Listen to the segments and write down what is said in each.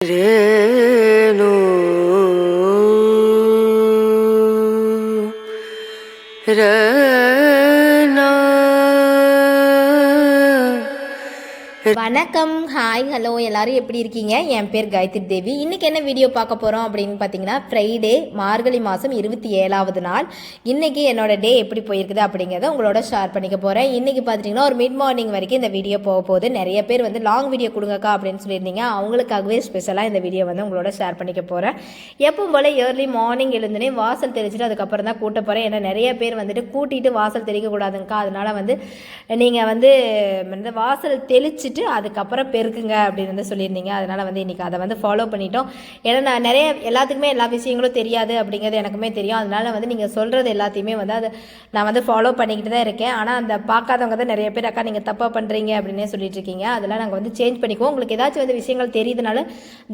ரேணு ரேனா வணக்கம் hi hello எல்லாரும் எப்படி இருக்கீங்க? என் பேர் காயத்ரி தேவி. இன்னைக்கு என்ன வீடியோ பார்க்க போகிறோம் அப்படின்னு பார்த்தீங்கன்னா ஃப்ரைடே மார்கழி மாதம் இருபத்தி ஏழாவது நாள். இன்னைக்கு என்னோட டே எப்படி போயிருக்குது அப்படிங்கிறத உங்களோட ஷேர் பண்ணிக்க போகிறேன் இன்னைக்கு பார்த்துட்டிங்கன்னா ஒரு மிட் மார்னிங் வரைக்கும் இந்த வீடியோ போக போகுது. நிறைய பேர் வந்து லாங் வீடியோ கொடுங்கக்கா அப்படின்னு சொல்லியிருந்தீங்க. அவங்களுக்காகவே ஸ்பெஷலாக இந்த வீடியோ வந்து உங்களோட ஷேர் பண்ணிக்க போகிறேன் எப்பவும் போல் ஏர்லி மார்னிங் எழுந்துனே வாசல் தெளிச்சுட்டு அதுக்கப்புறம் தான் கூட்ட போகிறேன் ஏன்னா நிறைய பேர் வந்துட்டு கூட்டிட்டு வாசல் தெளிக்கக்கூடாதுங்கக்கா அதனால வந்து நீங்கள் வந்து இந்த வாசல் தெளிச்சிட்டு அதுக்கப்புறம் இருக்குங்க அப்படின்னு வந்து சொல்லியிருந்தீங்க. அதனால் வந்து இன்றைக்கி அதை வந்து ஃபாலோ பண்ணிட்டோம். ஏன்னா நான் நிறைய எல்லாத்துக்குமே எல்லா விஷயங்களும் தெரியாது அப்படிங்கிறது எனக்குமே தெரியும். அதனால் வந்து நீங்கள் சொல்கிறது எல்லாத்தையுமே வந்து அதை நான் வந்து ஃபாலோ பண்ணிக்கிட்டு தான் இருக்கேன். ஆனால் அந்த பார்க்காதவங்க தான் நிறைய பேர் அக்கா நீங்கள் தப்பாக பண்ணுறீங்க அப்படின்னே சொல்லிட்டு இருக்கீங்க. அதெல்லாம் நாங்கள் வந்து சேஞ்ச் பண்ணிக்குவோம். உங்களுக்கு ஏதாச்சும் வந்து விஷயங்கள் தெரியுதுனால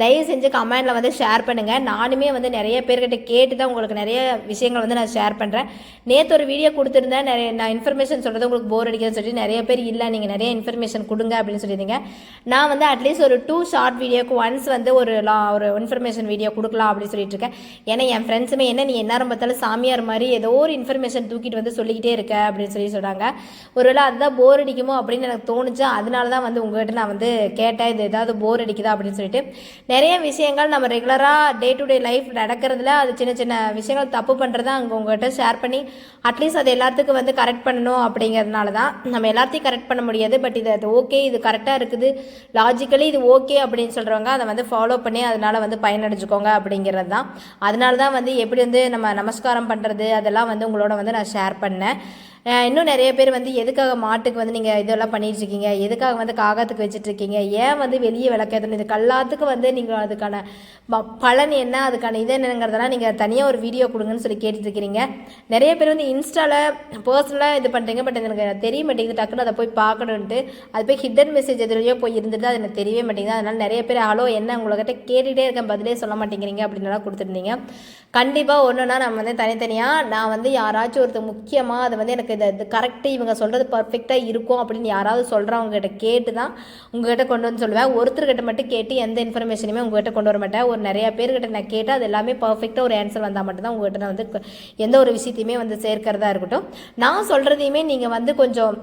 தயவு செஞ்சு கமெண்டில் வந்து ஷேர் பண்ணுங்கள் நானுமே வந்து நிறைய பேர்கிட்ட கேட்டு தான் உங்களுக்கு நிறைய விஷயங்கள் வந்து நான் ஷேர் பண்ணுறேன் நேற்று ஒரு வீடியோ கொடுத்துருந்தேன். நிறைய நான் இன்ஃபர்மேஷன் சொல்கிறது உங்களுக்கு போர் அடிக்குதுன்னு சொல்லி நிறைய பேர் இல்லை நீங்கள் நிறைய இன்ஃபர்மேஷன் கொடுங்க அப்படின்னு சொல்லியிருந்தீங்க. நான் வந்து அட்லீஸ்ட் ஒரு டூ ஷார்ட் வீடியோக்கு ஒன்ஸ் வந்து ஒரு லா ஒரு இன்ஃபர்மேஷன் வீடியோ கொடுக்கலாம் அப்படின்னு சொல்லிட்டு இருக்கேன் ஏன்னா என் ஃப்ரெண்ட்ஸுமே என்ன நீ என்ன பார்த்தாலும் சாமியார் மாதிரி ஏதோ ஒரு இன்ஃபர்மேஷன் தூக்கிட்டு வந்து சொல்லிக்கிட்டே இருக்க அப்படின்னு சொல்லி சொல்கிறாங்க ஒருவேளை அதுதான் போர் அடிக்குமோ அப்படின்னு எனக்கு தோணுச்சு அதனால தான் வந்து உங்கள்கிட்ட நான் வந்து கேட்டேன் இது ஏதாவது போர் அடிக்குதா அப்படின்னு சொல்லிட்டு. நிறைய விஷயங்கள் நம்ம ரெகுலராக டே டு டே லைஃப் நடக்கிறதுல அது சின்ன சின்ன விஷயங்கள் தப்பு பண்ணுறத அங்கே உங்கள்கிட்ட ஷேர் பண்ணி அட்லீஸ்ட் அது எல்லாத்துக்கும் வந்து கரெக்ட் பண்ணணும் அப்படிங்கிறதுனால தான் நம்ம எல்லாத்தையும் கரெக்ட் பண்ண முடியாது பட் இது அது ஓகே இது கரெக்டாக இருக்குது. லாஜிக்கலி இது ஓகே அப்படின்னு சொல்கிறவங்க அதை வந்து ஃபாலோ பண்ணி அதனால் வந்து பயனடைஞ்சுக்கோங்க அப்படிங்கிறது தான். அதனால தான் வந்து எப்படி வந்து நம்ம நமஸ்காரம் பண்ணுறது அதெல்லாம் வந்து உங்களோட வந்து நான் ஷேர் பண்ணேன். இன்னும் நிறைய பேர் வந்து எதுக்காக மாட்டுக்கு வந்து நீங்கள் இதெல்லாம் பண்ணிகிட்ருக்கீங்க எதுக்காக வந்து காகத்துக்கு வச்சுட்ருக்கீங்க? ஏன் வந்து வெளியே விளக்கணும் இது எல்லாத்துக்கும் வந்து நீங்கள் அதுக்கான ப- பலன் என்ன? அதுக்கான இது என்னங்கிறதெல்லாம் நீங்கள் தனியாக ஒரு வீடியோ கொடுங்கன்னு சொல்லி கேட்டுட்ருக்கிறீங்க. நிறைய பேர் வந்து இன்ஸ்டாவில் பர்சனலாக இது பண்ணுறீங்க பட் எனக்கு தெரிய மாட்டேங்குது. டக்குன்னு அதை போய் பார்க்கணுன்ட்டு. அது போய் ஹிடன் மெசேஜ் எதுலையோ போய் இருந்துட்டு அது எனக்கு தெரியவே மாட்டேங்குது. அதனால் நிறைய பேர் ஹலோ என்ன உங்கள்கிட்ட கேட்டுகிட்டே இருக்கேன். பதிலே சொல்ல மாட்டேங்கிறீங்க. அப்படின்னுலாம் கொடுத்துருந்தீங்க கண்டிப்பாக ஒன்றுனா நம்ம வந்து தனித்தனியாக நான் வந்து யாராச்சும் ஒருத்தர் முக்கியமாக அது வந்து எனக்கு இந்த இது கரெக்டு இவங்க சொல்கிறது பர்ஃபெக்டாக இருக்கும் அப்படின்னு யாராவது சொல்கிறவங்க கிட்ட கேட்டு தான் உங்ககிட்ட கொண்டு வந்து சொல்லுவேன். ஒருத்தர்கிட்ட மட்டும் கேட்டு எந்த இன்ஃபர்மேஷனுமே உங்ககிட்ட கொண்டு வர மாட்டேன். ஒரு நிறையா பேர்கிட்ட நான் கேட்டு அது எல்லாமே பர்ஃபெக்டாக ஒரு ஆன்சர் வந்தால் மட்டும்தான் உங்ககிட்ட நான் வந்து எந்த ஒரு விஷயத்தையுமே வந்து சேர்க்கிறதா இருக்கட்டும். நான் சொல்கிறதையுமே நீங்கள் வந்து கொஞ்சம்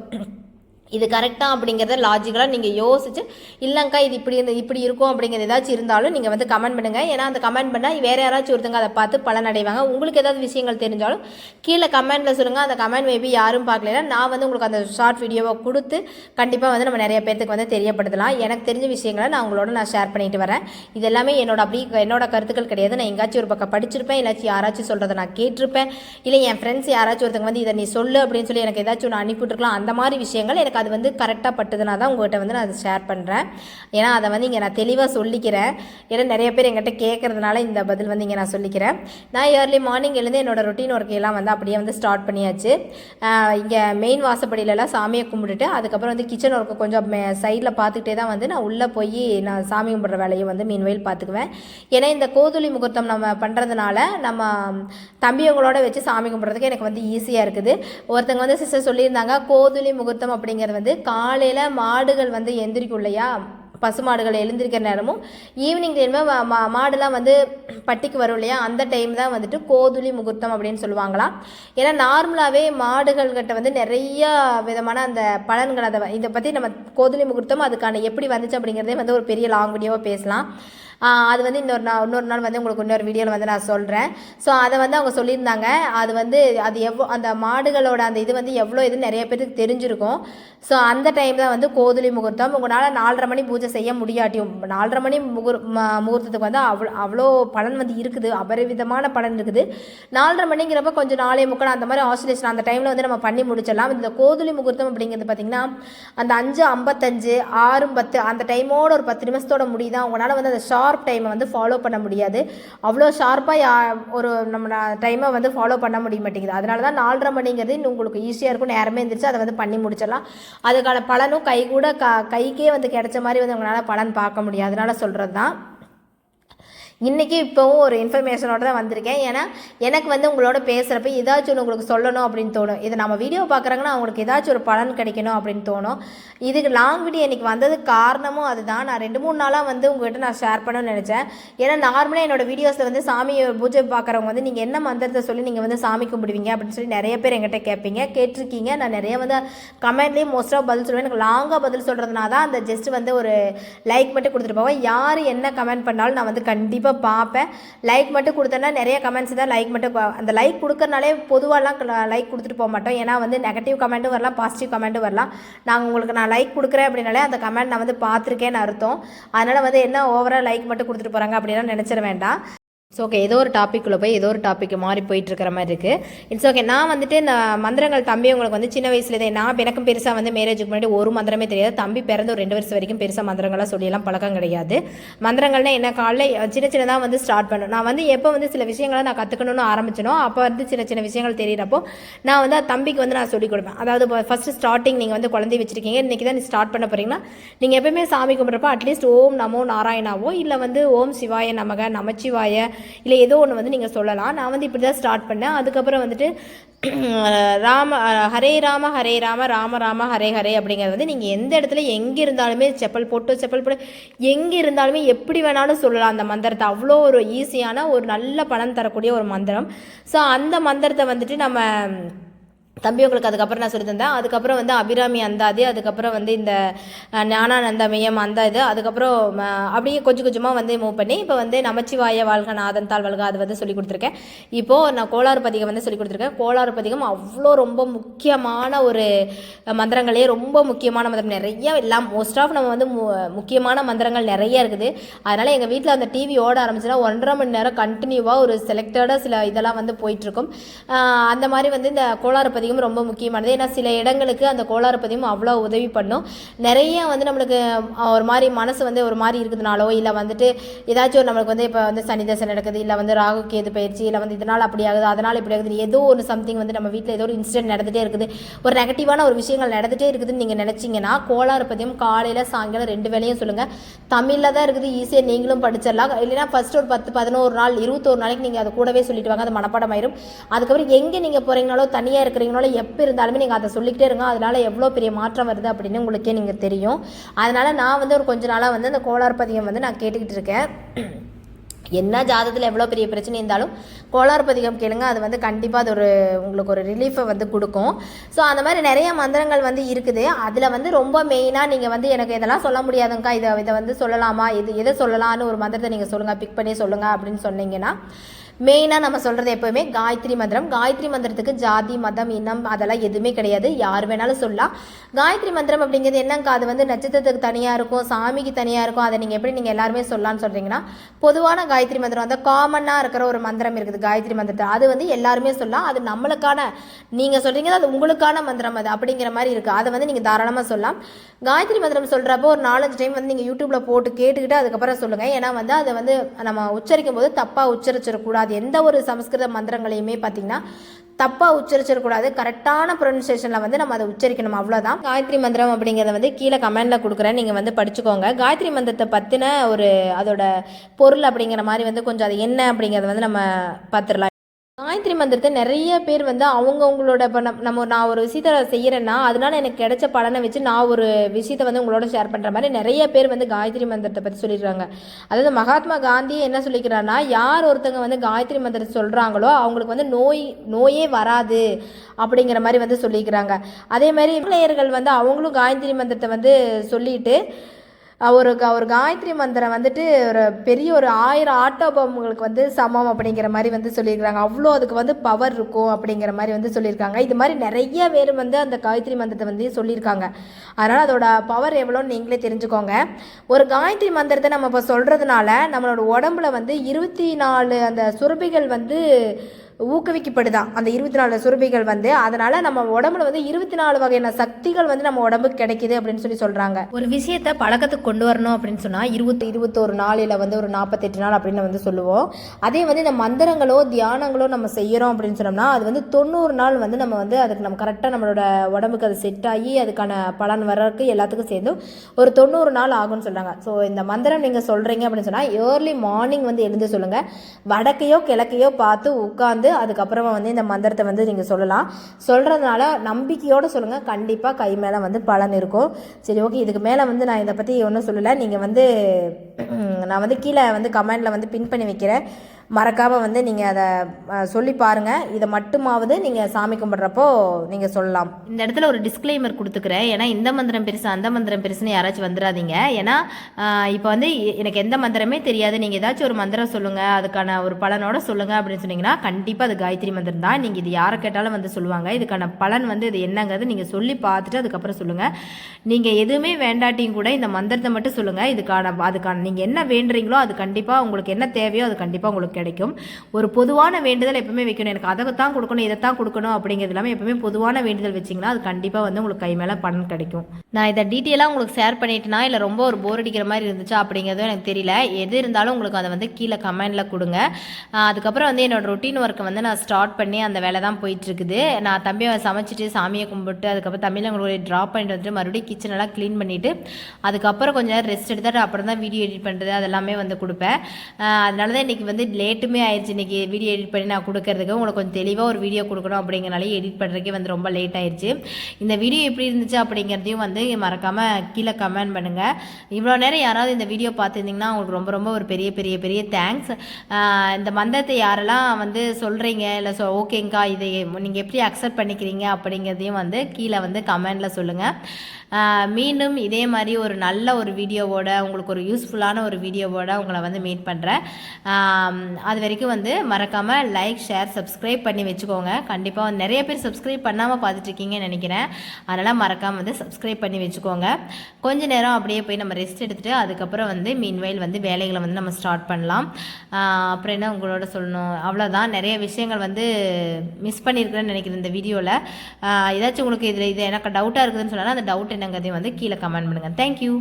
இது கரெக்டாக அப்படிங்கிறத லாஜிக்கலாக நீங்கள் யோசிச்சு இல்லைங்க்கா இது இப்படி இருந்து இப்படி இருக்கும் அப்படிங்கிறது ஏதாச்சும் இருந்தாலும் நீங்கள் வந்து கமெண்ட் பண்ணுங்கள் ஏன்னா அந்த கமெண்ட் பண்ணால் வேறு யாராச்சும் ஒருத்தங்க அதை பார்த்து பலனடைவாங்க. உங்களுக்கு ஏதாவது விஷயங்கள் தெரிஞ்சாலும் கீழே கமெண்ட்டில் சொல்லுங்கள் அந்த கமெண்ட் மேபி யாரும் பார்க்கலனா நான் வந்து உங்களுக்கு அந்த ஷார்ட் வீடியோவை கொடுத்து கண்டிப்பாக வந்து நம்ம நிறைய பேர்த்துக்கு வந்து தெரியப்படுத்தலாம். எனக்கு தெரிஞ்ச விஷயங்களை நான் உங்களோட நான் ஷேர் பண்ணிட்டு வரேன். இது எல்லாமே என்னோட அப்படி என்னோட கருத்துக்கள் கிடையாது. நான் எங்கேயாச்சும் ஒரு பக்கம் படிச்சிருப்பேன். இல்லாச்சும் யாராச்சும் சொல்கிறத நான் கேட்டிருப்பேன். இல்லை என் ஃப்ரெண்ட்ஸ் யாராச்சும் ஒருத்தங்க வந்து இதை நீ சொல்லு அப்படின்னு சொல்லி எனக்கு ஏதாச்சும் ஒன்று அனுப்பிவிட்டுருக்கலாம். அந்த மாதிரி விஷயங்கள் எனக்கு அது வந்து கரெக்டாக பட்டதுனா தான் உங்கள்கிட்ட வந்து நான் அதை ஷேர் பண்ணுறேன் ஏன்னா அதை வந்து இங்கே நான் தெளிவாக சொல்லிக்கிறேன். ஏன்னா நிறைய பேர் எங்கிட்ட கேட்குறதுனால இந்த பதில் வந்து இங்கே நான் சொல்லிக்கிறேன். நான் ஏர்லி மார்னிங் எழுந்து என்னோட ரொட்டீன் ஒர்க் எல்லாம் வந்து அப்படியே வந்து ஸ்டார்ட் பண்ணியாச்சு. இங்கே மெயின் வாசப்படியிலலாம் சாமியை கும்பிட்டுட்டு அதுக்கப்புறம் வந்து கிச்சன் ஒர்க்கை கொஞ்சம் சைடில் பார்த்துக்கிட்டே தான் வந்து நான் உள்ளே போய் நான் சாமி கும்பிட்ற வேலையை வந்து மீன்வெயில் பார்த்துக்குவேன். ஏன்னா இந்த கோதுளி முகூர்த்தம் நம்ம பண்ணுறதுனால நம்ம தம்பியவங்களோட வச்சு சாமி கும்பிட்றதுக்கு எனக்கு வந்து ஈஸியாக இருக்குது. ஒருத்தங்க வந்து சிஸ்டர் சொல்லியிருந்தாங்க கோதுளி முகூர்த்தம் அப்படிங்கிறது வந்து காலையில் மாடுகள் வந்து எந்திரிக்கும் இல்லையா பசுமாடுகள் எழுந்திருக்கிற நேரமும் ஈவினிங் டைமில் மாடுலாம் வந்து பட்டிக்கு வரும் இல்லையா? அந்த டைம் தான் வந்துட்டு கோதுளி முகூர்த்தம் அப்படின்னு சொல்லுவாங்களாம் ஏன்னா நார்மலாகவே மாடுகள்கிட்ட வந்து நிறைய விதமான அந்த பலன்கள் அதை இதை பற்றி நம்ம கோதுளி முகூர்த்தம் அதுக்கான எப்படி வந்துச்சு அப்படிங்கிறதே வந்து ஒரு பெரிய லாங் வீடியோவாக பேசலாம். அது வந்து இன்னொரு நாள் இன்னொரு நாள் வந்து உங்களுக்கு இன்னொரு வீடியோவில் வந்து நான் சொல்கிறேன் ஸோ அதை வந்து அவங்க சொல்லியிருந்தாங்க. அது வந்து அது எவ்வளோ அந்த மாடுகளோட அந்த இது வந்து எவ்வளோ இதுன்னு நிறைய பேருக்கு தெரிஞ்சிருக்கும். ஸோ அந்த டைம் தான் வந்து கோதுளி முகூர்த்தம். உங்களால் நாலரை மணி பூஜை செய்ய முடியாட்டியும் நாலரை மணி முகூர் முகூர்த்தத்துக்கு வந்து அவ்வளோ அவ்வளோ பலன் வந்து இருக்குது. அபரிவிதமான பலன் இருக்குது. நாலரை மணிங்கிறப்ப கொஞ்சம் நாளே முக்கால் அந்த மாதிரி ஆசிலேஷன் அந்த டைமில் வந்து நம்ம பண்ணி முடிச்சிடலாம். இந்த கோதுளி முகூர்த்தம் அப்படிங்கிறது பார்த்திங்கன்னா அந்த அஞ்சு ஐம்பத்தஞ்சு ஆறு பத்து அந்த டைமோட ஒரு பத்து நிமிஷத்தோட முடியுதான் உங்களால் வந்து அந்த ஷார்ப் ஷார்ப் டைமை வந்து ஃபாலோ பண்ண முடியாது. அவ்வளோ ஷார்ப்பாக ஒரு நம்ம டைமை வந்து ஃபாலோ பண்ண முடிய மாட்டேங்குது. அதனால தான் நாலரை மணிங்கிறது இன்னும் உங்களுக்கு ஈஸியாக இருக்கும். நேரமே இருந்துச்சு அதை வந்து பண்ணி முடிச்சிடலாம். அதுக்கான பலனும் கை கூட க கைக்கே வந்து கிடைச்ச மாதிரி வந்து உங்களால் பலன் பார்க்க முடியும். அதனால் சொல்கிறது தான் இன்றைக்கி இப்போவும் ஒரு இன்ஃபர்மேஷனோட தான் வந்திருக்கேன். ஏன்னா எனக்கு வந்து உங்களோட பேசுகிறப்ப ஏதாச்சும் ஒன்று உங்களுக்கு சொல்லணும் அப்படின்னு தோணும். இது நம்ம வீடியோ பார்க்குறாங்கன்னா அவங்களுக்கு ஏதாச்சும் ஒரு பலன் கிடைக்கணும் அப்படின்னு தோணும். இதுக்கு லாங் வீடியோ இன்றைக்கி வந்ததுக்கு காரணமும் அதுதான். நான் ரெண்டு மூணு நாளாக வந்து உங்கள்கிட்ட நான் ஷேர் பண்ணணும்னு நினச்சேன். ஏன்னா நார்மலாக என்னோடய வீடியோஸில் வந்து சாமி பூஜை பார்க்குறவங்க வந்து நீங்கள் என்ன மந்திரத்தை சொல்லி நீங்கள் வந்து சாமி கும்பிடுவீங்க? அப்படின்னு சொல்லி நிறைய பேர் என்கிட்ட கேட்பீங்க. கேட்டிருக்கீங்க. நான் நிறைய வந்து கமெண்ட்லேயும் மோஸ்ட்டாக பதில் சொல்லுவேன். எனக்கு லாங்காக பதில் சொல்கிறதுனால தான் அந்த ஜஸ்ட் வந்து ஒரு லைக் மட்டும் கொடுத்துட்டு போவேன். யார் என்ன கமெண்ட் பண்ணாலும் நான் வந்து கண்டிப்பாக பார்ப்பேன். லைக் மட்டும் கொடுத்தேன்னா நிறைய கமெண்ட்ஸ் தான் லைக் மட்டும் அந்த லைக் கொடுக்கறனாலே பொதுவாகலாம் லைக் கொடுத்துட்டு போக மாட்டோம். ஏன்னா வந்து நெகட்டிவ் கமெண்ட்டும் வரலாம் பாசிட்டிவ் கமெண்ட்டும் வரலாம். நாங்கள் உங்களுக்கு நான் லைக் கொடுக்குறேன் அப்படின்னாலே அந்த கமெண்ட் நான் வந்து பார்த்துருக்கேன்னு அர்த்தம். அதனால் வந்து என்ன ஓவராக லைக் மட்டும் கொடுத்துட்டு போகிறாங்க அப்படின்னா நினச்சிட வேண்டாம். ஸோ ஓகே ஏதோ ஒரு டாப்பிக்குள்ளே போய் ஏதோ ஒரு டாப்பிக் மாறி போயிட்டு இருக்கிற மாதிரி இருக்குது இட்ஸ் ஓகே நான் வந்துட்டு இந்த மந்திரங்கள் தம்பி உங்களுக்கு வந்து சின்ன வயசுலேயே நான் எனக்கும் பெருசாக வந்து மேரேஜுக்கு முன்னாடி ஒரு மந்திரமே தெரியாது. தம்பி பிறந்த ஒரு ரெண்டு வருஷம் வரைக்கும் பெருசாக மந்திரங்களாக சொல்லியெல்லாம் பழக்கம் கிடையாது. மந்திரங்கள்னா என்ன? காலைல சின்ன சின்னதாக வந்து ஸ்டார்ட் பண்ணும். நான் வந்து எப்போ வந்து சில விஷயங்களை நான் கற்றுக்கணும்னு ஆரம்பிச்சனோ அப்போ வந்து சின்ன சின்ன விஷயங்கள் தெரியிறப்போ நான் வந்து தம்பிக்கு வந்து நான் சொல்லிக் கொடுப்பேன். அதாவது ஃபஸ்ட்டு ஸ்டார்டிங் நீங்கள் வந்து குழந்தை வச்சிருக்கீங்க. இன்றைக்கி தான் ஸ்டார்ட் பண்ண போகிறீங்கன்னா நீங்கள் எப்பவுமே சாமி கும்பிட்றப்போ அட்லீஸ்ட் ஓம் நமோ நாராயணாவோ இல்லை வந்து ஓம் சிவாய நமக நமச்சிவாய இல்லை ஏதோ ஒன்று வந்து நீங்கள் சொல்லலாம். நான் வந்து இப்படி தான் ஸ்டார்ட் பண்ணேன். அதுக்கப்புறம் வந்துட்டு ராம ஹரே ராம ஹரே ராம ராம ராம ஹரே ஹரே அப்படிங்கிறது வந்து நீங்கள் எந்த இடத்துல எங்கே இருந்தாலுமே செப்பல் போட்டு செப்பல் போட்டு எங்கே இருந்தாலுமே எப்படி வேணாலும் சொல்லலாம் அந்த மந்திரத்தை. அவ்வளோ ஒரு ஈஸியான ஒரு நல்ல பணம் தரக்கூடிய ஒரு மந்திரம். ஸோ அந்த மந்திரத்தை வந்துட்டு நம்ம தம்பி உங்களுக்கு அதுக்கப்புறம் நான் சொல்லி தந்தேன் அதுக்கப்புறம் வந்து அபிராமி அந்தாதி அதுக்கப்புறம் வந்து இந்த ஞானானந்த ஞானானந்தமயம் அந்த இது அதுக்கப்புறம் அப்படியே கொஞ்சம் கொஞ்சமாக வந்து மூவ் பண்ணி இப்போ வந்து நமச்சிவாய வாழ்க நாதன் தாள் வாழ்க அது வந்து சொல்லி கொடுத்துருக்கேன். இப்போது நான் கோளாறு பதிகம் வந்து சொல்லி கொடுத்துருக்கேன். கோளாறு பதிகம் அவ்வளோ ரொம்ப முக்கியமான ஒரு மந்திரங்களே ரொம்ப முக்கியமான மந்திரம். நிறைய எல்லாம் மோஸ்ட் ஆஃப் நம்ம வந்து மு- முக்கியமான மந்திரங்கள் நிறைய இருக்குது. அதனால் எங்கள் வீட்டில் அந்த டிவி ஓட ஆரம்பிச்சுன்னா ஒன்றரை மணி நேரம் கண்டினியூவாக ஒரு செலக்டடாக சில இதெல்லாம் வந்து போயிட்டுருக்கும் அந்த மாதிரி வந்து இந்த கோளாறு பதிகம் ரொம்ப முக்கியமானது. ஏன்னா சில இடங்களுக்கு அந்த கோளாறு பதிவும் அவ்வளோ உதவி பண்ணும். நிறைய வந்து நம்மளுக்கு ஒரு மாதிரி மனசு வந்து ஒரு மாதிரி இருக்குதுனாலோ இல்லை வந்துட்டு ஏதாச்சும் ஒரு நம்மளுக்கு வந்து இப்போ வந்து சனி தசை நடக்குது இல்லை வந்து ராகு கேது பயிற்சி இல்லை வந்து இதனால் அப்படி ஆகுது அதனால் இப்படி ஆகுது ஏதோ ஒரு சம்திங் வந்து நம்ம வீட்டில் ஏதோ ஒரு இன்சிடென்ட் நடந்துகிட்டே இருக்குது. ஒரு நெகட்டிவான ஒரு விஷயங்கள் நடந்துகிட்டே இருக்குதுன்னு நீங்கள் நினச்சிங்கன்னா கோளாறு பதியம் காலையில் சாயங்காலம் ரெண்டு வேளையும் சொல்லுங்கள் தமிழில் தான் இருக்குது ஈஸியாக நீங்களும் படிச்சிடலாம். இல்லைன்னா ஃபஸ்ட்டு ஒரு பத்து பதினோரு நாள் இருபத்தோரு நாளைக்கு நீங்கள் அதை கூடவே சொல்லிட்டு வாங்க அது மனப்பாடம் ஆயிரும் அதுக்கப்புறம் எங்கே நீங்கள் போகிறீங்களோ தனியாக இருக்கிறீங்களோ எப்போ இருந்தாலுமே நீங்கள் அதை சொல்லிக்கிட்டே இருங்க. அதனால் எவ்வளோ பெரிய மாற்றம் வருது அப்படின்னு உங்களுக்கே நீங்கள் தெரியும். அதனால் நான் வந்து ஒரு கொஞ்ச நாளாக வந்து அந்த கோளாறு பதியம் வந்து நான் கேட்டுக்கிட்டு இருக்கேன். என்ன ஜாதத்தில் எவ்வளோ பெரிய பிரச்சனை இருந்தாலும் கோளாறு பதிகம் கேளுங்க. அது வந்து கண்டிப்பாக அது ஒரு உங்களுக்கு ஒரு ரிலீஃபை வந்து கொடுக்கும். ஸோ அந்த மாதிரி நிறைய மந்திரங்கள் வந்து இருக்குது. அதில் வந்து ரொம்ப மெயினாக நீங்கள் வந்து எனக்கு இதெல்லாம் சொல்ல முடியாதுங்கக்கா. இதை இதை வந்து சொல்லலாமா? இது எதை சொல்லலாம்னு ஒரு மந்திரத்தை நீங்கள் சொல்லுங்கள் பிக் பண்ணி சொல்லுங்கள் அப்படின்னு சொன்னீங்கன்னா மெயினாக நம்ம சொல்கிறது எப்போவுமே காயத்ரி மந்திரம். காயத்ரி மந்திரத்துக்கு ஜாதி மதம் இனம் அதெல்லாம் எதுவுமே கிடையாது. யார் வேணாலும் சொல்லலாம். காயத்ரி மந்திரம் அப்படிங்கிறது என்னங்க? அது வந்து நட்சத்திரத்துக்கு தனியாக இருக்கும் சாமிக்கு தனியாக இருக்கும். அதை நீங்கள் எப்படி நீங்கள் எல்லாருமே சொல்லலாம்னு சொல்கிறீங்கன்னா பொதுவான காயத்ரி மந்திரம் அந்த காமனாக இருக்கிற ஒரு மந்திரம் இருக்குது காயத்ரி மந்திரத்தை அது வந்து எல்லாருமே சொல்லலாம். அது நம்மளுக்கான நீங்கள் சொல்கிறீங்க அது உங்களுக்கான மந்திரம் அது அப்படிங்கிற மாதிரி இருக்குது அதை வந்து நீங்கள் தாராளமாக சொல்லலாம். காயத்ரி மந்திரம் சொல்கிறப்போ ஒரு நாலஞ்சு டைம் வந்து நீங்கள் யூடியூப்பில் போட்டு கேட்டுக்கிட்டு அதுக்கப்புறம் சொல்லுங்கள் ஏன்னா வந்து அதை வந்து நம்ம உச்சரிக்கும் போது தப்பாக உச்சரிச்சிடக்கூடாது எந்த ஒரு சமஸ்கிருத மந்திரங்களையுமே பார்த்தீங்கன்னா தப்பாக உச்சரிச்சிடக்கூடாது. கரெக்டான ப்ரொனன்சியேஷனில் வந்து நம்ம அதை உச்சரிக்கணும். அவ்வளோதான் காயத்ரி மந்திரம் அப்படிங்கிறத வந்து கீழே கமெண்டில் கொடுக்குறேன். நீங்கள் வந்து படிச்சுக்கோங்க. காயத்ரி மந்திரத்தை பற்றின ஒரு அதோட பொருள் அப்படிங்கிற மாதிரி வந்து கொஞ்சம் அது என்ன அப்படிங்கிறத வந்து நம்ம பார்த்துடலாம் காயத்ரி மந்திரத்தை நிறைய பேர் வந்து அவங்கவுங்களோட இப்போ நம் நம்ம நான் ஒரு விஷயத்த செய்கிறேன்னா அதனால எனக்கு கிடைச்ச பலனை வச்சு நான் ஒரு விஷயத்தை வந்து உங்களோட ஷேர் பண்ணுற மாதிரி நிறைய பேர் வந்து காயத்ரி மந்திரத்தை பற்றி சொல்லிடுறாங்க அதாவது மகாத்மா காந்தி என்ன சொல்லிக்கிறான்னா யார் ஒருத்தங்க வந்து காயத்ரி மந்திரத்தை சொல்கிறாங்களோ அவங்களுக்கு வந்து நோய் நோயே வராது அப்படிங்கிற மாதிரி வந்து சொல்லிக்கிறாங்க. அதே மாதிரி இளைஞர்கள் வந்து அவங்களும் காயத்ரி மந்திரத்தை வந்து சொல்லிட்டு ஒரு ஒரு காயத்ரி மந்திரம் வந்துட்டு ஒரு பெரிய ஒரு ஆயிரம் ஆட்டோ பம்புகளுக்கு வந்து சமம் அப்படிங்கிற மாதிரி வந்து சொல்லியிருக்காங்க. அவ்வளோ அதுக்கு வந்து பவர் இருக்கும் அப்படிங்கிற மாதிரி வந்து சொல்லியிருக்காங்க. இது மாதிரி நிறைய பேர் வந்து அந்த காயத்ரி மந்திரத்தை வந்து சொல்லியிருக்காங்க. அதனால் அதோட பவர் எவ்வளோன்னு நீங்களே தெரிஞ்சுக்கோங்க. ஒரு காயத்ரி மந்திரத்தை நம்ம இப்போ சொல்கிறதுனால நம்மளோட உடம்புல வந்து இருபத்தி நாலு அந்த சுரபிகள் வந்து ஊக்குவிக்கப்படுதான் அந்த இருபத்தி நாலு சுரபிகள் வந்து அதனால் நம்ம உடம்புல வந்து இருபத்தி நாலு வகையான சக்திகள் வந்து நம்ம உடம்புக்கு கிடைக்குது அப்படின்னு சொல்லி சொல்கிறாங்க ஒரு விஷயத்தை பழக்கத்துக்கு கொண்டு வரணும் அப்படின்னு சொன்னால் இருபத்தி இருபத்தோரு நாளில் வந்து ஒரு நாற்பத்தெட்டு நாள் அப்படின்னு வந்து சொல்லுவோம். அதே வந்து இந்த மந்திரங்களோ தியானங்களோ நம்ம செய்கிறோம் அப்படின்னு சொன்னோம்னா அது வந்து தொண்ணூறு நாள் வந்து நம்ம வந்து அதுக்கு நம்ம கரெக்டாக நம்மளோட உடம்புக்கு அது செட் ஆகி அதுக்கான பலன் வர்றதுக்கு எல்லாத்துக்கும் சேர்ந்து ஒரு தொண்ணூறு நாள் ஆகும்னு சொல்கிறாங்க ஸோ இந்த மந்திரம் நீங்கள் சொல்கிறீங்க அப்படின்னு சொன்னால் ஏர்லி மார்னிங் வந்து எழுந்து சொல்லுங்கள் வடக்கையோ கிழக்கையோ பார்த்து உட்காந்து அதுக்கப்புறமா வந்து இந்த மந்திரத்தை வந்து நீங்கள் சொல்லலாம். சொல்கிறதுனால நம்பிக்கையோடு சொல்லுங்கள் கண்டிப்பாக கை மேலே வந்து பலன் இருக்கும். சரி ஓகே. இதுக்கு மேலே வந்து நான் இதை பற்றி ஒன்றும் சொல்லலை. நீங்கள் வந்து நான் வந்து கீழே வந்து கமெண்டில் வந்து பின் பண்ணி வைக்கிறேன். மறக்காமல் வந்து நீங்கள் அதை சொல்லி பாருங்கள் இதை மட்டுமாவது நீங்கள் சாமி கும்பிட்றப்போ நீங்கள் சொல்லலாம். இந்த இடத்துல ஒரு டிஸ்க்ளைமர் கொடுத்துக்கிறேன். ஏன்னா இந்த மந்திரம் பெருசு அந்த மந்திரம் பெருசுன்னு யாராச்சும் வந்துடாதீங்க ஏன்னா இப்போ வந்து எனக்கு எந்த மந்திரமே தெரியாது. நீங்கள் ஏதாச்சும் ஒரு மந்திரம் சொல்லுங்கள் அதுக்கான ஒரு பலனோட சொல்லுங்கள் அப்படின்னு சொன்னீங்கன்னா கண்டிப்பாக அது காயத்ரி மந்திரம் தான். நீங்கள் இது யாரை கேட்டாலும் வந்து சொல்லுவாங்க. இதுக்கான பலன் வந்து இது என்னங்கிறது நீங்கள் சொல்லி பார்த்துட்டு அதுக்கப்புறம் சொல்லுங்கள் நீங்கள் எதுவுமே வேண்டாட்டியும் கூட இந்த மந்திரத்தை மட்டும் சொல்லுங்கள் இதுக்கான அதுக்கான நீங்கள் என்ன வேண்டுறீங்களோ அது கண்டிப்பாக உங்களுக்கு என்ன தேவையோ அது கண்டிப்பாக உங்களுக்கு கிடைக்கும். ஒரு பொதுவான வேண்டுதல் எப்பவுமே வைக்கணும். எனக்கு அதை தான் கொடுக்கணும் இதை தான் கொடுக்கணும் அப்படிங்கிறது இல்லாமல் எப்பவுமே பொதுவான வேண்டுதல் வச்சிங்கன்னா அது கண்டிப்பாக வந்து உங்களுக்கு கை மேலே பணம் கிடைக்கும். நான் இதை டீட்டெயிலாக உங்களுக்கு ஷேர் பண்ணிட்டேனா இல்லை ரொம்ப ஒரு போர் அடிக்கிற மாதிரி இருந்துச்சா அப்படிங்கிறதும் எனக்கு தெரியல. எது இருந்தாலும் உங்களுக்கு அதை வந்து கீழே கமெண்டில் கொடுங்க. அதுக்கப்புறம் வந்து என்னோட ரொட்டீன் ஒர்க்கை வந்து நான் ஸ்டார்ட் பண்ணி அந்த வேலை தான் போயிட்டுருக்குது. நான் தம்பியை சமைச்சிட்டு சாமியை கும்பிட்டு அதுக்கப்புறம் தம்பியில் உங்களுடைய ட்ராப் பண்ணிட்டு வந்துட்டு மறுபடியும் கிச்சனெல்லாம் க்ளீன் பண்ணிவிட்டு அதுக்கப்புறம் கொஞ்சம் நேரம் ரெஸ்ட் எடுத்துட்டு அப்புறம் தான் வீடியோ எடிட் பண்ணுறது அதெல்லாமே வந்து கொடுப்பேன். அதனால தான் இன்றைக்கி வந்து லேட்டுமே ஆயிடுச்சு இன்றைக்கி வீடியோ எடிட் பண்ணி நான் கொடுக்கறதுக்கு. உங்களுக்கு கொஞ்சம் தெளிவாக ஒரு வீடியோ கொடுக்கணும் அப்படிங்கிறனாலே எடிட் பண்ணுறதுக்கே வந்து ரொம்ப லேட் ஆயிடுச்சு இந்த வீடியோ எப்படி இருந்துச்சு அப்படிங்கிறதையும் வந்து மறக்காமல் கீழே கமெண்ட் பண்ணுங்கள் இவ்வளோ நேரம் யாராவது இந்த வீடியோ பார்த்துருந்தீங்கன்னா உங்களுக்கு ரொம்ப ரொம்ப ஒரு பெரிய பெரிய பெரிய தேங்க்ஸ் இந்த மந்திரத்தை யாரெல்லாம் வந்து சொல்கிறீங்க இல்லை சொ ஓகேங்க்கா இதை நீங்கள் எப்படி அக்செப்ட் பண்ணிக்கிறீங்க? அப்படிங்கிறதையும் வந்து கீழே வந்து கமெண்டில் சொல்லுங்கள் மீண்டும் இதே மாதிரி ஒரு நல்ல ஒரு வீடியோவோட உங்களுக்கு ஒரு யூஸ்ஃபுல்லான ஒரு வீடியோவோட உங்களை வந்து மீட் பண்ணுறேன் அது வரைக்கும் வந்து மறக்காமல் லைக் ஷேர் சப்ஸ்கிரைப் பண்ணி வச்சுக்கோங்க. கண்டிப்பாக நிறைய பேர் சப்ஸ்கிரைப் பண்ணாமல் பார்த்துட்ருக்கீங்கன்னு நினைக்கிறேன். அதனால் மறக்காமல் வந்து சப்ஸ்கிரைப் பண்ணி வச்சுக்கோங்க. கொஞ்ச நேரம் அப்படியே போய் நம்ம ரெஸ்ட் எடுத்துகிட்டு அதுக்கப்புறம் வந்து மீன்வயல் வந்து வேலைகளை வந்து நம்ம ஸ்டார்ட் பண்ணலாம். அப்புறம் என்ன உங்களோட சொல்லணும்? அவ்வளோதான் நிறைய விஷயங்கள் வந்து மிஸ் பண்ணியிருக்கிறேன்னு நினைக்கிறேன் இந்த வீடியோவில் ஏதாச்சும் உங்களுக்கு இதில் இது எனக்கு டவுட்டாக இருக்குதுன்னு சொன்னால் அந்த டவுட் என்னங்கிறதையும் வந்து கீழே கமெண்ட் பண்ணுங்கள் தேங்க்யூ